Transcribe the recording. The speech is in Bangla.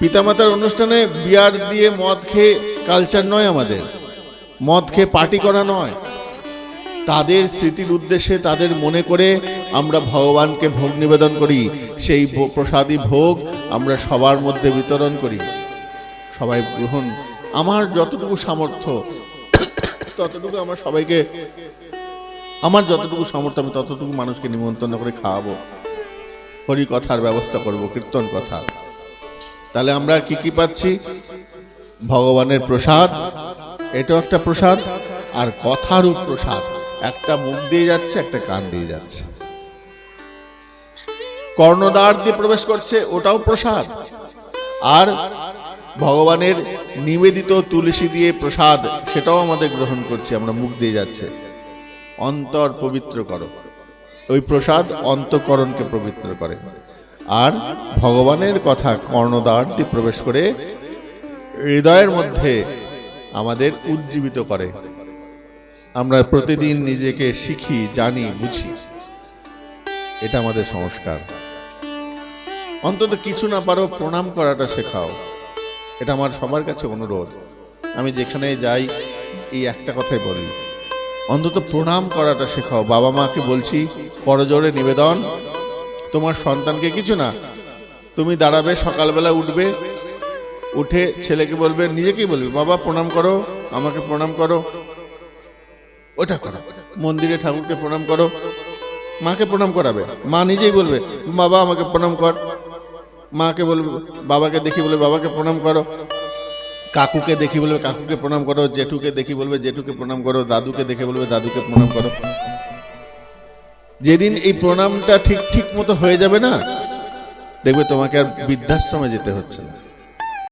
পিতামাতার অনুষ্ঠানে বিয়ার দিয়ে মদ খেয়ে কালচার নয় আমাদের। মদ খেয়ে পার্টি করা নয়। তাদের স্মৃতির উদ্দেশ্যে তাদের মনে করে আমরা ভগবানকে ভোগ নিবেদন করি। সেই প্রসাদী ভোগ আমরা সবার মধ্যে বিতরণ করি। সবাই গ্রহণ। আমার যতটুকু সামর্থ্য, ততটুকু আমার সবাইকে, আমার যতটুকু সামর্থ্য আমি ততটুকু মানুষকে নিমন্ত্রণ করে খাওয়াবো। হরি কথার ব্যবস্থা করব, কীর্তন কথা। তাহলে আমরা কি কি পাচ্ছি? ভগবানের প্রসাদ, এটাও একটা প্রসাদ, আর কথারূপ প্রসাদ। একটা মুখ দিয়ে যাচ্ছে, একটা কান দিয়ে যাচ্ছে। কর্ণদ্বার দিয়ে প্রবেশ করছে, ওটাও প্রসাদ। আর ভগবানের নিবেদিত তুলসী দিয়ে প্রসাদ, সেটাও আমাদের গ্রহণ করছি, আমরা মুখ দিয়ে যাচ্ছে। অন্তর পবিত্র করো। ওই প্রসাদ অন্তকরণকে পবিত্র করে। আর ভগবানের কথা কর্ণদ্বার দিয়ে প্রবেশ করে হৃদয়ের মধ্যে আমাদের উজ্জীবিত করে। আমরা প্রতিদিন নিজেকে শিখি, জানি, বুঝি। এটা আমাদের সংস্কার। অন্তত কিছু না পারো, প্রণাম করাটা শেখাও। এটা আমার সবার কাছে অনুরোধ। আমি যেখানে যাই, এই একটা কথাই বলি। অন্তত প্রণাম করাটা শেখাও। বাবা মাকে বলছি করজোরে নিবেদন তোমার সন্তানকে কিছু না। তুমি দাঁড়াবে, সকালবেলা উঠবে, উঠে ছেলেকে বলবে নিজেকেই বলবে, বাবা, প্রণাম করো, আমাকে প্রণাম করো। ওটা করো। মন্দিরে ঠাকুরকে প্রণাম করো। মাকে প্রণাম করাবে। মা নিজেই বলবে, বাবা, আমাকে প্রণাম কর। মাকে বলবে, বাবাকে দেখি বলবে, বাবাকে প্রণাম করো। কাকুকে দেখি বলবে, কাকুকে প্রণাম করো। জেঠুকে দেখি বলবে, জেঠুকে প্রণাম করো। দাদুকে দেখে বলবে, দাদুকে প্রণাম করো। যেদিন এই প্রণামটা ঠিক ঠিক মতো হয়ে যাবে না, দেখবে তোমাকে আর বৃদ্ধাশ্রমে যেতে হচ্ছে না।